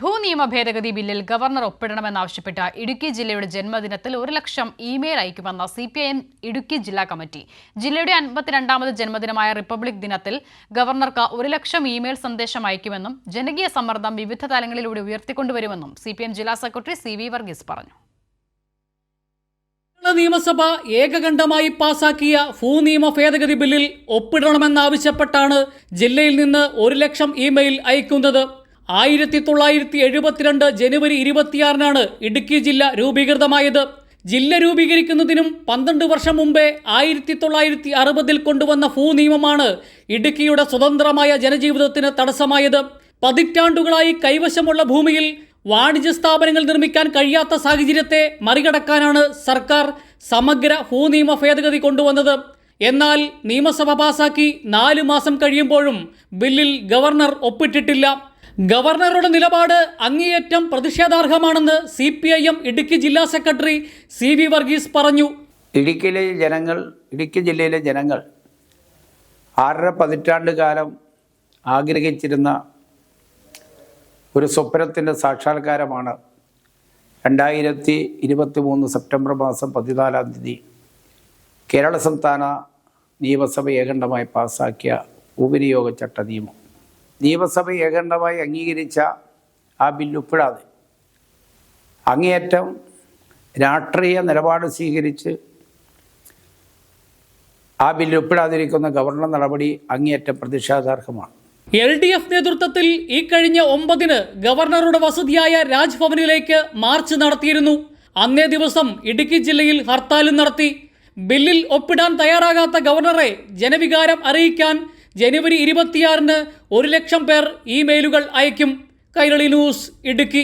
ഭൂനിയമ ഭേദഗതി ബില്ലിൽ ഗവർണർ ഒപ്പിടണമെന്നാവശ്യപ്പെട്ട ഇടുക്കി ജില്ലയുടെ ജന്മദിനത്തിൽ ഒരു ലക്ഷം email അയക്കുമെന്ന C P I M Idukki ജില്ലാ കമ്മിറ്റി. ജില്ലയുടെ അൻപത്തിരണ്ടാമത് ജന്മദിനമായ റിപ്പബ്ലിക് ദിനത്തിൽ ഗവർണർക്ക് ഒരു ലക്ഷം ഇമെയിൽ സന്ദേശം അയക്കുമെന്നും ജനകീയ സമ്മർദ്ദം വിവിധ തലങ്ങളിലൂടെ ഉയർത്തിക്കൊണ്ടുവരുമെന്നും സി പി എം ജില്ലാ സെക്രട്ടറി സി വി വർഗീസ് പറഞ്ഞു. നിയമസഭ ഏകകണ്ഠമായി പാസാക്കിയ ഭൂനിയമ ഭേദഗതി ബില്ലിൽ ഒപ്പിടണമെന്നാവശ്യപ്പെട്ടാണ് ജില്ലയിൽ നിന്ന് ഒരു ലക്ഷം ഇമെയിൽ അയക്കുന്നത്. ആയിരത്തി തൊള്ളായിരത്തി എഴുപത്തിരണ്ട് ജനുവരി ഇരുപത്തിയാറിനാണ് ഇടുക്കി ജില്ല രൂപീകൃതമായത്. ജില്ല രൂപീകരിക്കുന്നതിനും പന്ത്രണ്ട് വർഷം മുമ്പേ ആയിരത്തി തൊള്ളായിരത്തി അറുപതിൽ കൊണ്ടുവന്ന ഭൂനിയമമാണ് ഇടുക്കിയുടെ സ്വതന്ത്രമായ ജനജീവിതത്തിന് തടസ്സമായത്. പതിറ്റാണ്ടുകളായി കൈവശമുള്ള ഭൂമിയിൽ വാണിജ്യ സ്ഥാപനങ്ങൾ നിർമ്മിക്കാൻ കഴിയാത്ത സാഹചര്യത്തെ മറികടക്കാനാണ് സർക്കാർ സമഗ്ര ഭൂനിയമ ഭേദഗതി കൊണ്ടുവന്നത്. എന്നാൽ നിയമസഭ പാസാക്കി നാലു മാസം കഴിയുമ്പോഴും ബില്ലിൽ ഗവർണർ ഒപ്പിട്ടിട്ടില്ല. ഗവർണറുടെ നിലപാട് അങ്ങേയറ്റം പ്രതിഷേധാർഹമാണെന്ന് C P I M Idukki ജില്ലാ സെക്രട്ടറി സി വി വർഗീസ് പറഞ്ഞു. ഇടുക്കിയിലെ ജനങ്ങൾ ഇടുക്കി ജില്ലയിലെ ജനങ്ങൾ ആറര പതിറ്റാണ്ട് കാലം ആഗ്രഹിച്ചിരുന്ന ഒരു സ്വപ്നത്തിന്റെ സാക്ഷാത്കാരമാണ് രണ്ടായിരത്തി ഇരുപത്തി മൂന്ന് സെപ്റ്റംബർ മാസം പതിനാലാം തീയതി കേരള സംസ്ഥാന നിയമസഭ ഏകണ്ഠമായി പാസാക്കിയ ഉപനിയോഗ ചട്ട നിയമം. നിയമസഭ ഏകണ്ഠമായി അംഗീകരിച്ച ആ ബില്ല് അങ്ങേയറ്റം രാഷ്ട്രീയ നിലപാട് സ്വീകരിച്ച് ആ ബില്ല് ഒപ്പിടാതിരിക്കുന്ന ഗവർണർ നടപടി അങ്ങേയറ്റം പ്രതിഷേധാർഹമാണ്. എൽ ഡി എഫ് നേതൃത്വത്തിൽ ഈ കഴിഞ്ഞ ഒമ്പതിന് ഗവർണറുടെ വസതിയായ രാജ്ഭവനിലേക്ക് മാർച്ച് നടത്തിയിരുന്നു. അന്നേ ദിവസം ഇടുക്കി ജില്ലയിൽ ഹർത്താലും നടത്തി. ബില്ലിൽ ഒപ്പിടാൻ തയ്യാറാകാത്ത ഗവർണറെ ജനവികാരം അറിയിക്കാൻ ജനുവരി ഇരുപത്തിയാറിന് ഒരു ലക്ഷം പേർ ഇമെയിലുകൾ അയക്കും. കൈരളി ന്യൂസ് ഇടുക്കി.